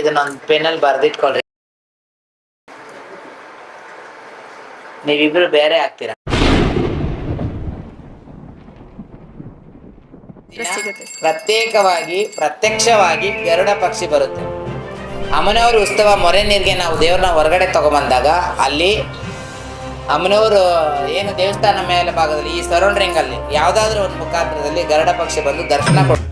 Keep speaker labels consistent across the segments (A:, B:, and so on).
A: ಇದನ್ನೊಂದು ಪೆನ್ನಲ್ಲಿ ಬರ್ದಿಟ್ಕೊಳ್ರಿ. ನೀವಿಬ್ರು ಬೇರೆ ಆಗ್ತೀರಾ? ಪ್ರತ್ಯೇಕವಾಗಿ ಪ್ರತ್ಯಕ್ಷವಾಗಿ ಗರುಡ ಪಕ್ಷಿ ಬರುತ್ತೆ. ಅಮ್ಮನವ್ರ ಉತ್ಸವ ಮೊರೆ ನೀರಿಗೆ ನಾವು ದೇವ್ರನ್ನ ಹೊರಗಡೆ ತಗೊಂಬಂದಾಗ ಅಲ್ಲಿ ಅಮ್ಮನವರು ಏನು ದೇವಸ್ಥಾನ ಮೇಲೆ ಭಾಗದಲ್ಲಿ ಈ ಸರೌಂಡಿಂಗ್ ಅಲ್ಲಿ ಯಾವ್ದಾದ್ರು ಒಂದು ಮುಖಾಂತರದಲ್ಲಿ ಗರುಡ ಪಕ್ಷಿ ಬಂದು ದರ್ಶನ ಕೊಡ್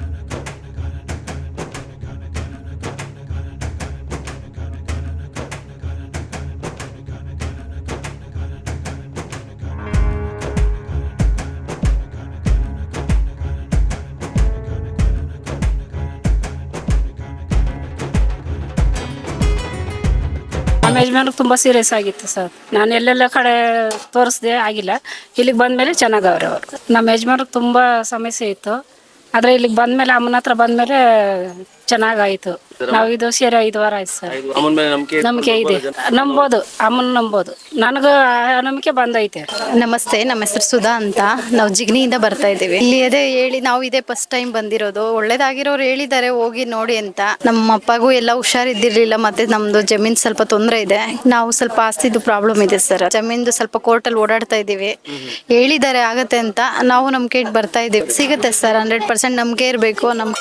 B: ನಮ್ಮ ಯಜಮಾನ್ರಿಗೆ ತುಂಬ ಸೀರಿಯಸ್ ಆಗಿತ್ತು ಸರ್. ನಾನು ಎಲ್ಲೆಲ್ಲ ಕಡೆ ತೋರಿಸ್ದೆ ಆಗಿಲ್ಲ. ಇಲ್ಲಿಗೆ ಬಂದಮೇಲೆ ಚೆನ್ನಾಗವ್ರೆ ಅವರು. ನಮ್ಮ ಯಜಮಾನ್ರಿಗೆ ತುಂಬ ಸಮಸ್ಯೆ ಇತ್ತು. ಆದರೆ ಇಲ್ಲಿಗೆ ಬಂದಮೇಲೆ ಅಮ್ಮನ ಹತ್ರ ಬಂದಮೇಲೆ ಚೆನ್ನಾಗಾಯಿತು. ನಾವು ಇದು ಸೇರಿ ಐದು ವಾರ ಆಯ್ತು ಸರ್.
C: ಅಮ್ಮನ ಮೇಲೆ ನಂಬಿಕೆ
B: ನಂಬಿಕೆ ಇದೆ. ನಂಬೋದು ಅಮ್ಮನ ನಂಬೋದು. ನನಗ ಆ ನಂಬಿಕೆ ಬಂದೈತೆ.
D: ನಮಸ್ತೆ ನಮ್ಮ ಹೆಸರು ಸುಧಾ ಅಂತ. ನಾವು ಜಿಗ್ನಿಯಿಂದ ಬರ್ತಾ ಇದ್ದೀವಿ. ಇಲ್ಲಿ ಅದೇ ಹೇಳಿ ನಾವು ಇದೇ ಫಸ್ಟ್ ಟೈಮ್ ಬಂದಿರೋದು. ಒಳ್ಳೇದಾಗಿರೋರು ಹೇಳಿದ್ದಾರೆ ಹೋಗಿ ನೋಡಿ ಅಂತ. ನಮ್ಮ ಅಪ್ಪಗೂ ಎಲ್ಲ ಹುಷಾರಿದ್ದಿರ್ಲಿಲ್ಲ ಮತ್ತೆ ನಮ್ದು ಜಮೀನ್ ಸ್ವಲ್ಪ ತೊಂದರೆ ಇದೆ. ನಾವು ಸ್ವಲ್ಪ ಆಸ್ತಿದು ಪ್ರಾಬ್ಲಮ್ ಇದೆ ಸರ್ ಜಮೀನ್ದು ಸ್ವಲ್ಪ ಕೋರ್ಟಲ್ಲಿ ಓಡಾಡ್ತಾ ಇದ್ದೀವಿ. ಹೇಳಿದ್ದಾರೆ ಆಗತ್ತೆ ಅಂತ ನಾವು ನಮ್ ಕೇಟ್ ಬರ್ತಾ ಇದೀವಿ ಸಿಗುತ್ತೆ ಸರ್ ಹಂಡ್ರೆಡ್ ಪರ್ಸೆಂಟ್ ನಮ್ಗೆ ಇರಬೇಕು. ನಮ್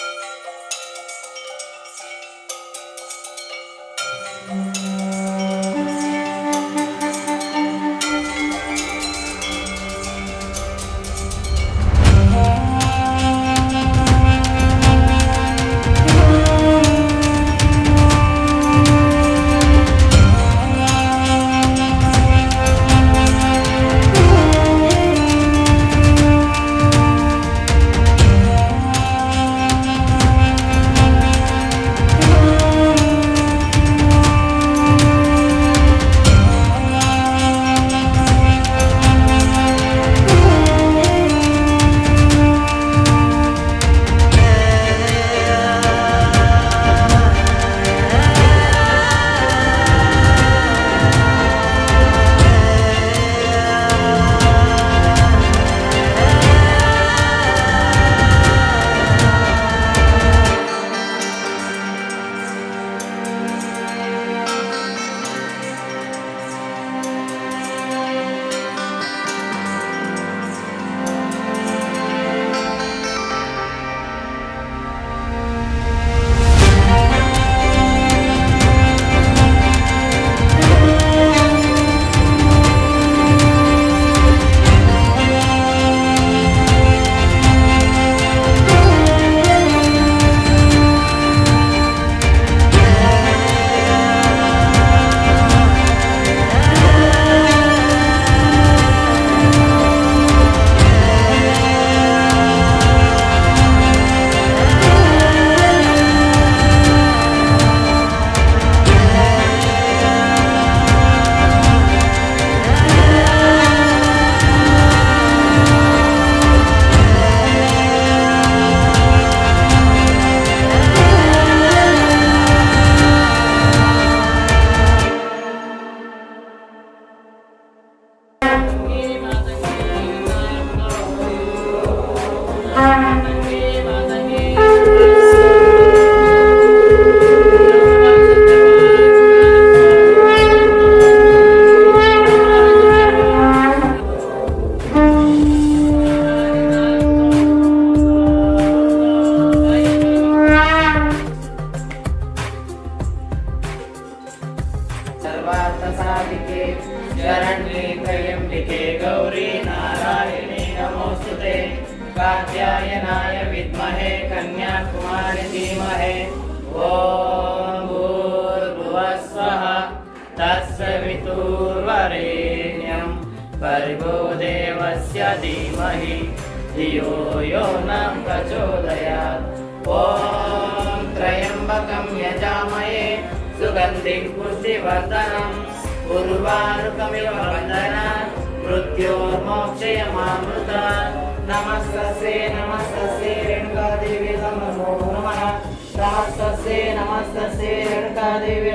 A: 嗯 तस्य वितुर्वरेण्यं परिभो देवस्य धीमहि। धियो यो न प्रचोदयात्। ॐ त्रयम्बकं यजामये सुगन्धिकमिव वदन मृत्यो मोक्षय मामृता नमस्ते नमस्तश्रे रेणुका देव्यं नमो नमः। नमस्तशुका देव्य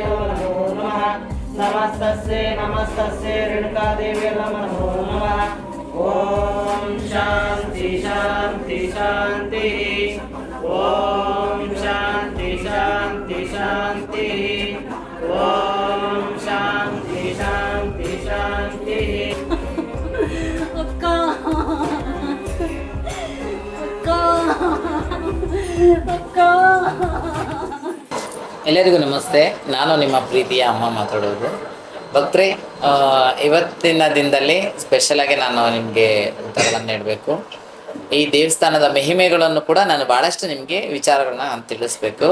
A: నమస్తస్యే నమస్తస్యే రేణుకాదేవి నమో నమ ఓం శాంతి శాంతి శాంతి ఓం ಎಲ್ಲರಿಗೂ ನಮಸ್ತೆ. ನಾನು ನಿಮ್ಮ ಪ್ರೀತಿಯ ಅಮ್ಮ ಮಾತಾಡೋದು. ಭಕ್ತರೆ ಇವತ್ತಿನ ದಿನದಲ್ಲಿ ಸ್ಪೆಷಲಾಗಿ ನಾನು ನಿಮಗೆ ಉತ್ತರಗಳನ್ನು ನೀಡಬೇಕು. ಈ ದೇವಸ್ಥಾನದ ಮಹಿಮೆಗಳನ್ನು ಕೂಡ ನಾನು ಭಾಳಷ್ಟು ನಿಮಗೆ ವಿಚಾರಗಳನ್ನ ನಾನು ತಿಳಿಸ್ಬೇಕು.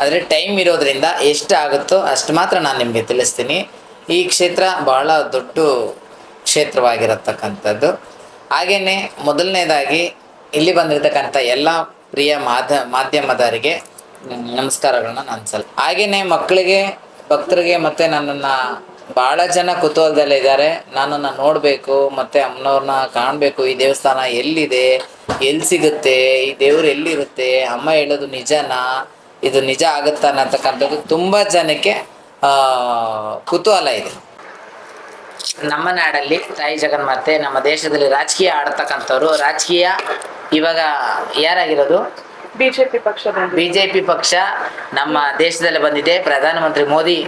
A: ಆದರೆ ಟೈಮ್ ಇರೋದ್ರಿಂದ ಎಷ್ಟು ಆಗುತ್ತೋ ಅಷ್ಟು ಮಾತ್ರ ನಾನು ನಿಮಗೆ ತಿಳಿಸ್ತೀನಿ. ಈ ಕ್ಷೇತ್ರ ಬಹಳ ದೊಡ್ಡ ಕ್ಷೇತ್ರವಾಗಿರತಕ್ಕಂಥದ್ದು. ಹಾಗೆಯೇ ಮೊದಲನೇದಾಗಿ ಇಲ್ಲಿ ಬಂದಿರತಕ್ಕಂಥ ಎಲ್ಲ ಪ್ರಿಯ ಮಾಧ್ಯ ಮಾಧ್ಯಮದವರಿಗೆ ನಮಸ್ಕಾರಗಳನ್ನ ನಾನು ಸಲ್ ಹಾಗೆಯೇ ಮಕ್ಕಳಿಗೆ, ಭಕ್ತರಿಗೆ ಮತ್ತೆ ನನ್ನನ್ನ ಭಾಳ ಜನ ಕುತೂಹಲದಲ್ಲಿದ್ದಾರೆ ನನ್ನನ್ನು ನೋಡಬೇಕು, ಮತ್ತೆ ಅಮ್ಮನವ್ರನ್ನ ಕಾಣಬೇಕು, ಈ ದೇವಸ್ಥಾನ ಎಲ್ಲಿದೆ, ಎಲ್ಲಿ ಸಿಗುತ್ತೆ, ಈ ದೇವ್ರು ಎಲ್ಲಿರುತ್ತೆ, ಅಮ್ಮ ಹೇಳೋದು ನಿಜನಾ, ಇದು ನಿಜ ಆಗುತ್ತಾ ಅನ್ನತಕ್ಕಂಥದ್ದು ತುಂಬಾ ಜನಕ್ಕೆ ಕುತೂಹಲ ಇದೆ. ನಮ್ಮ ನಾಡಲ್ಲಿ ತಾಯಿ ಜಗನ್ಮಾತೆ ನಮ್ಮ ದೇಶದಲ್ಲಿ ರಾಜಕೀಯ ಆಡ್ತಕ್ಕಂಥವ್ರು, ರಾಜಕೀಯ ಇವಾಗ ಯಾರಾಗಿರೋದು?
C: ಬಿಜೆಪಿ ಪಕ್ಷ
A: ಬಿಜೆಪಿ ಪಕ್ಷ ನಮ್ಮ ದೇಶದಲ್ಲಿ ಬಂದಿದೆ. ಪ್ರಧಾನಮಂತ್ರಿ ಮೋದಿ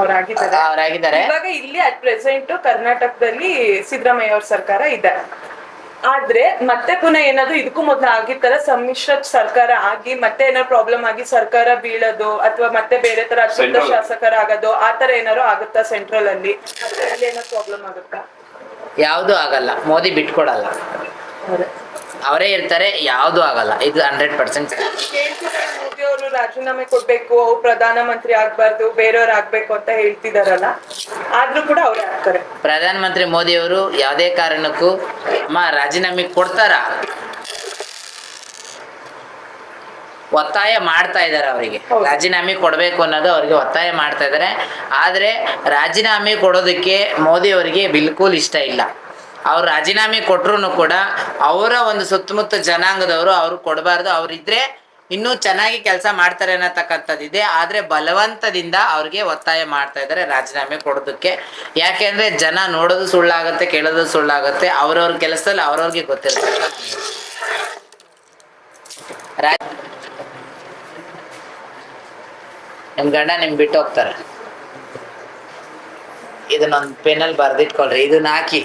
C: ಅವರಾಗಿದ್ದಾರೆ. ಇವಾಗ ಇಲ್ಲಿ ಅಟ್ ಪ್ರೆಸೆಂಟ್ ಕರ್ನಾಟಕದಲ್ಲಿ ಸಿದ್ದರಾಮಯ್ಯ ಅವ್ರ ಸರ್ಕಾರ ಇದೆ. ಆದ್ರೆ ಮತ್ತೆ ಪುನಃ ಏನಾದ್ರು ಇದಕ್ಕೂ ಮೊದಲು ಆಗಿತ್ತರ ಸಮ್ಮಿಶ್ರ ಸರ್ಕಾರ ಆಗಿ ಮತ್ತೆ ಏನಾದ್ರು ಪ್ರಾಬ್ಲಮ್ ಆಗಿ ಸರ್ಕಾರ ಬೀಳೋದು ಅಥವಾ ಮತ್ತೆ ಬೇರೆ ತರ ಅತೃಪ್ತ ಶಾಸಕರ ಆಗೋದು ಆ ತರ ಏನಾದ್ರು ಆಗುತ್ತಾ ಸೆಂಟ್ರಲ್ ಅಲ್ಲಿ? ಏನಾದ್ರು ಪ್ರಾಬ್ಲಮ್ ಆಗುತ್ತಾ?
A: ಯಾವ್ದು ಆಗಲ್ಲ. ಮೋದಿ ಬಿಟ್ಕೊಡಲ್ಲ. ಅವರೇ ಇರ್ತಾರೆ ಯಾವ್ದು ಆಗಲ್ಲ. ಇದು ಹಂಡ್ರೆಡ್ ಪರ್ಸೆಂಟ್
C: ಅವರು ರಾಜೀನಾಮೆ ಕೊಡ್ಬೇಕು ಅವ್ರು ಪ್ರಧಾನಮಂತ್ರಿ ಆಗ್ಬಾರ್ದು ಬೇರೆಯವ್ರು ಆಗ್ಬೇಕು ಅಂತ ಹೇಳ್ತಿದಾರಲ್ಲ ಆದ್ರೂ ಕೂಡ ಅವ್ರು ಆಗ್ತಾರೆ.
A: ಪ್ರಧಾನಮಂತ್ರಿ ಮೋದಿ ಅವರು ಯಾವ್ದೇ ಕಾರಣಕ್ಕೂ ಅಮ್ಮ ರಾಜೀನಾಮೆ ಕೊಡ್ತಾರ? ಒತ್ತಾಯ ಮಾಡ್ತಾ ಇದ್ದಾರೆ ಅವರಿಗೆ. ರಾಜೀನಾಮೆ ಕೊಡಬೇಕು ಅನ್ನೋದು ಅವರಿಗೆ ಒತ್ತಾಯ ಮಾಡ್ತಾ ಇದ್ದಾರೆ ಆದರೆ ರಾಜೀನಾಮೆ ಕೊಡೋದಕ್ಕೆ ಮೋದಿ ಅವರಿಗೆ ಬಿಲ್ಕುಲ್ ಇಷ್ಟ ಇಲ್ಲ. ಅವ್ರು ರಾಜೀನಾಮೆ ಕೊಟ್ರು ಕೂಡ ಅವರ ಒಂದು ಸುತ್ತಮುತ್ತ ಜನಾಂಗದವರು ಅವ್ರು ಕೊಡಬಾರ್ದು. ಅವರಿದ್ರೆ ಇನ್ನೂ ಚೆನ್ನಾಗಿ ಕೆಲಸ ಮಾಡ್ತಾರೆ ಅನ್ನತಕ್ಕಂಥದ್ದಿದೆ. ಆದರೆ ಬಲವಂತದಿಂದ ಅವ್ರಿಗೆ ಒತ್ತಾಯ ಮಾಡ್ತಾ ಇದ್ದಾರೆ ರಾಜೀನಾಮೆ ಕೊಡೋದಕ್ಕೆ. ಯಾಕೆಂದ್ರೆ ಜನ ನೋಡೋದು ಸುಳ್ಳಾಗುತ್ತೆ, ಕೇಳೋದು ಸುಳ್ಳಾಗುತ್ತೆ. ಅವ್ರವ್ರ ಕೆಲಸದಲ್ಲಿ ಅವ್ರವ್ರಿಗೆ ಗೊತ್ತಿರುತ್ತೆ. ನಿಮ್ಮ ನಿಮ್ ಗಂಡ ನಿಮ್ ಬಿಟ್ಟು ಹೋಗ್ತಾರೆ. ಇದನ್ನೊಂದು ಪೆನಲ್ ಬರ್ದಿಟ್ಕೊಳ್ರಿ. ಇದನ್ನ ಹಾಕಿ.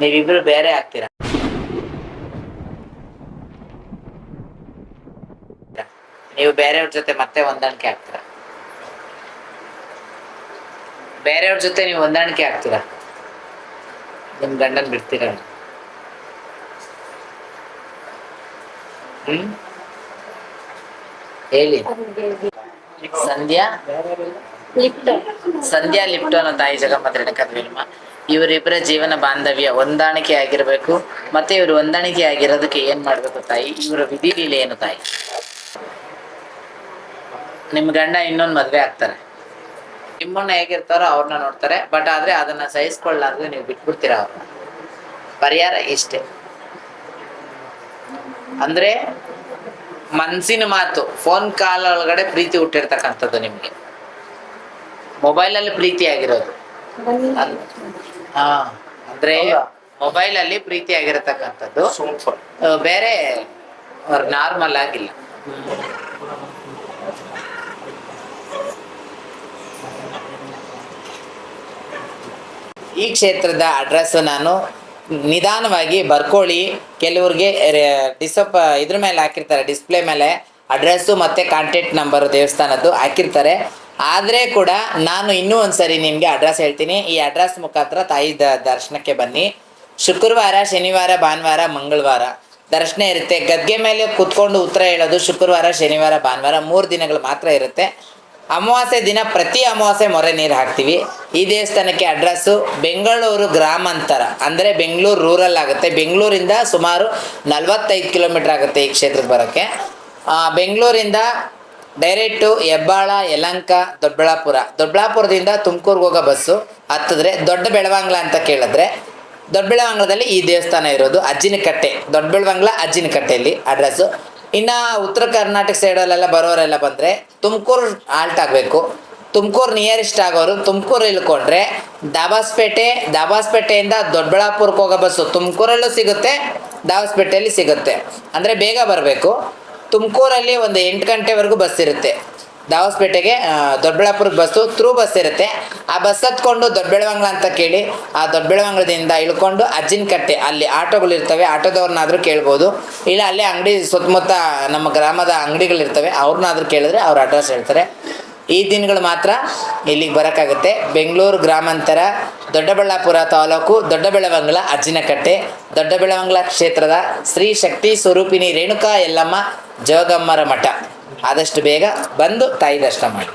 A: ನೀವಿಬ್ರು ಬೇರೆ ಆಗ್ತೀರಾ? ನೀವು ಬೇರೆಯವ್ರ ಜೊತೆ ಮತ್ತೆ ಹೊಂದಾಣಿಕೆ ಆಗ್ತೀರಾ? ಬೇರೆಯವ್ರ ಜೊತೆ ನೀವು ಹೊಂದಾಣಿಕೆ ಆಗ್ತೀರಾ? ನಿಮ್ ಗಂಡನ್ ಬಿಡ್ತೀರ? ಹ್ಮ್? ಹೇಳಿ. ಸಂಧ್ಯಾ? ಸಂಧ್ಯಾ ಲಿಪ್ಟೋನ ತಾಯಿ ಜಗಮ್ಮ ಕದ್ವಿಲ್ಮ ಇವರಿಬ್ಬರ ಜೀವನ ಬಾಂಧವ್ಯ ಹೊಂದಾಣಿಕೆ ಆಗಿರಬೇಕು. ಮತ್ತೆ ಇವರು ಹೊಂದಾಣಿಕೆ ಆಗಿರೋದಕ್ಕೆ ಏನ್ ಮಾಡ್ಬೇಕು ತಾಯಿ? ಇವರ ವಿಧಿ ಲೀಲೆ ಏನು ತಾಯಿ? ನಿಮ್ ಗಂಡ ಇನ್ನೊಂದು ಮದ್ವೆ ಆಗ್ತಾರೆ. ನಿಮ್ಮನ್ನ ಹೇಗಿರ್ತಾರೋ ಅವ್ರನ್ನ ನೋಡ್ತಾರೆ. ಬಟ್ ಆದ್ರೆ ಅದನ್ನ ಸಹಿಸ್ಕೊಳ್ಳಾರ್ದು ನೀವು ಬಿಟ್ಬಿಡ್ತೀರ ಅವ್ರನ್ನ ಪರಿಹಾರ ಇಷ್ಟೇ. ಅಂದ್ರೆ ಮನ್ಸಿನ ಮಾತು, ಫೋನ್ ಕಾಲ್ ಒಳಗಡೆ ಪ್ರೀತಿ ಹುಟ್ಟಿರ್ತಕ್ಕಂಥದ್ದು ನಿಮ್ಗೆ. ಮೊಬೈಲಲ್ಲಿ ಪ್ರೀತಿ ಆಗಿರೋದು. ಹಾ ಅಂದ್ರೆ ಮೊಬೈಲ್ ಅಲ್ಲಿ ಪ್ರೀತಿ ಆಗಿರತಕ್ಕಂಥದ್ದು ಬೇರೆ ನಾರ್ಮಲ್ ಆಗಿಲ್ಲ. ಈ ಕ್ಷೇತ್ರದ ಅಡ್ರೆಸ್ ನಾನು ನಿಧಾನವಾಗಿ ಬರ್ಕೊಳ್ಳಿ. ಕೆಲವ್ರಿಗೆ ಡಿಸಪ್ ಇದ್ರ ಮೇಲೆ ಹಾಕಿರ್ತಾರೆ. ಡಿಸ್ಪ್ಲೇ ಮೇಲೆ ಅಡ್ರೆಸ್ಸು ಮತ್ತು ಕಾಂಟ್ಯಾಕ್ಟ್ ನಂಬರು ದೇವಸ್ಥಾನದ್ದು ಹಾಕಿರ್ತಾರೆ. ಆದರೆ ಕೂಡ ನಾನು ಇನ್ನೂ ಒಂದು ಸರಿ ನಿಮಗೆ ಅಡ್ರೆಸ್ ಹೇಳ್ತೀನಿ. ಈ ಅಡ್ರೆಸ್ ಮುಖಾಂತರ ತಾಯಿ ದರ್ಶನಕ್ಕೆ ಬನ್ನಿ. ಶುಕ್ರವಾರ, ಶನಿವಾರ, ಭಾನುವಾರ, ಮಂಗಳವಾರ. ದರ್ಶನ ಇರುತ್ತೆ. ಗದ್ಗೆ ಮೇಲೆ ಕೂತ್ಕೊಂಡು ಉತ್ತರ ಹೇಳೋದು ಶುಕ್ರವಾರ, ಶನಿವಾರ, ಭಾನುವಾರ ಮೂರು ದಿನಗಳು ಮಾತ್ರ ಇರುತ್ತೆ. ಅಮಾವಾಸ್ಯೆ ದಿನ ಪ್ರತಿ ಅಮಾವಾಸ್ಯೆ ಮೊರೆ ನೀರು ಹಾಕ್ತೀವಿ. ಈ ದೇವಸ್ಥಾನಕ್ಕೆ ಅಡ್ರೆಸ್ಸು ಬೆಂಗಳೂರು ಗ್ರಾಮಾಂತರ. ಅಂದರೆ ಬೆಂಗಳೂರು ರೂರಲ್ ಆಗುತ್ತೆ. ಬೆಂಗಳೂರಿಂದ ಸುಮಾರು ನಲವತ್ತೈದು ಕಿಲೋಮೀಟ್ರ್ ಆಗುತ್ತೆ ಈ ಕ್ಷೇತ್ರಕ್ಕೆ ಬರೋಕ್ಕೆ. ಬೆಂಗಳೂರಿಂದ ಡೈರೆಕ್ಟು ಹೆಬ್ಬಾಳ, ಯಲಂಕ ದೊಡ್ಡಬಳ್ಳಾಪುರ ದೊಡ್ಡಬಳ್ಳಾಪುರದಿಂದ ತುಮಕೂರ್ಗೆ ಹೋಗೋ ಬಸ್ಸು ಹತ್ತಿದ್ರೆ ದೊಡ್ಡ ಬೆಳವಂಗ್ಲ ಅಂತ ಕೇಳಿದ್ರೆ ದೊಡ್ಡ ಬೆಳವಂಗ್ಲದಲ್ಲಿ ಈ ದೇವಸ್ಥಾನ ಇರೋದು ಅಜ್ಜಿನಕಟ್ಟೆ. ದೊಡ್ಡ ಬೆಳವಂಗ್ಲ ಅಜ್ಜಿನಕಟ್ಟೆಯಲ್ಲಿ ಅಡ್ರೆಸ್ಸು ಇನ್ನು ಉತ್ತರ ಕರ್ನಾಟಕ ಸೈಡಲ್ಲೆಲ್ಲ ಬರೋರೆಲ್ಲ ಬಂದರೆ ತುಮಕೂರು ಆಲ್ಟ್ ಆಗಬೇಕು. ತುಮಕೂರು ನಿಯರೆಸ್ಟ್ ಆಗೋರು ತುಮಕೂರು ಇಳ್ಕೊಂಡ್ರೆ ದಾಬಾಸ್ಪೇಟೆ, ದಾಬಾಸ್ಪೇಟೆಯಿಂದ ದೊಡ್ಡಬಳ್ಳಾಪುರಕ್ಕೆ ಹೋಗೋ ಬಸ್ಸು ತುಮಕೂರಲ್ಲೂ ಸಿಗುತ್ತೆ, ದಾಬಾಸ್ಪೇಟೆಯಲ್ಲಿ ಸಿಗುತ್ತೆ. ಅಂದರೆ ಬೇಗ ಬರಬೇಕು. ತುಮಕೂರಲ್ಲಿ ಒಂದು ಎಂಟು ಗಂಟೆವರೆಗೂ ಬಸ್ ಇರುತ್ತೆ. ದಾವಸ್ಪೇಟೆಗೆ ದೊಡ್ಡಬಳ್ಳಾಪುರದ ಬಸ್ಸು ಥ್ರೂ ಬಸ್ ಇರುತ್ತೆ. ಆ ಬಸ್ ಹತ್ಕೊಂಡು ದೊಡ್ಡಬೆಳವಂಗ್ಲ ಅಂತ ಕೇಳಿ, ಆ ದೊಡ್ಡಬೆಳವಂಗ್ಲದಿಂದ ಇಳ್ಕೊಂಡು ಅಜ್ಜಿನಕಟ್ಟೆ, ಅಲ್ಲಿ ಆಟೋಗಳು ಇರ್ತವೆ, ಆಟೋದವ್ರನ್ನಾದ್ರೂ ಕೇಳ್ಬೋದು. ಇಲ್ಲ, ಅಲ್ಲೇ ಅಂಗಡಿ ಸುತ್ತಮುತ್ತ ನಮ್ಮ ಗ್ರಾಮದ ಅಂಗಡಿಗಳಿರ್ತವೆ, ಅವ್ರನ್ನಾದರೂ ಕೇಳಿದ್ರೆ ಅವ್ರ ಅಡ್ರೆಸ್ ಹೇಳ್ತಾರೆ. ಈ ದಿನಗಳು ಮಾತ್ರ ಇಲ್ಲಿಗೆ ಬರೋಕ್ಕಾಗುತ್ತೆ. ಬೆಂಗಳೂರು ಗ್ರಾಮಾಂತರ, ದೊಡ್ಡಬಳ್ಳಾಪುರ ತಾಲೂಕು ದೊಡ್ಡಬೆಳವಂಗಲ ಅಜ್ಜಿನಕಟ್ಟೆ ದೊಡ್ಡಬೆಳವಂಗಲ ಕ್ಷೇತ್ರದ ಶ್ರೀ ಶಕ್ತಿ ಸ್ವರೂಪಿಣಿ ರೇಣುಕಾ ಯಲ್ಲಮ್ಮ ಜೋಗಮ್ಮರ ಮಠ. ಆದಷ್ಟು ಬೇಗ ಬಂದು ತಾಯಿ ದರ್ಶನ ಮಾಡಿ.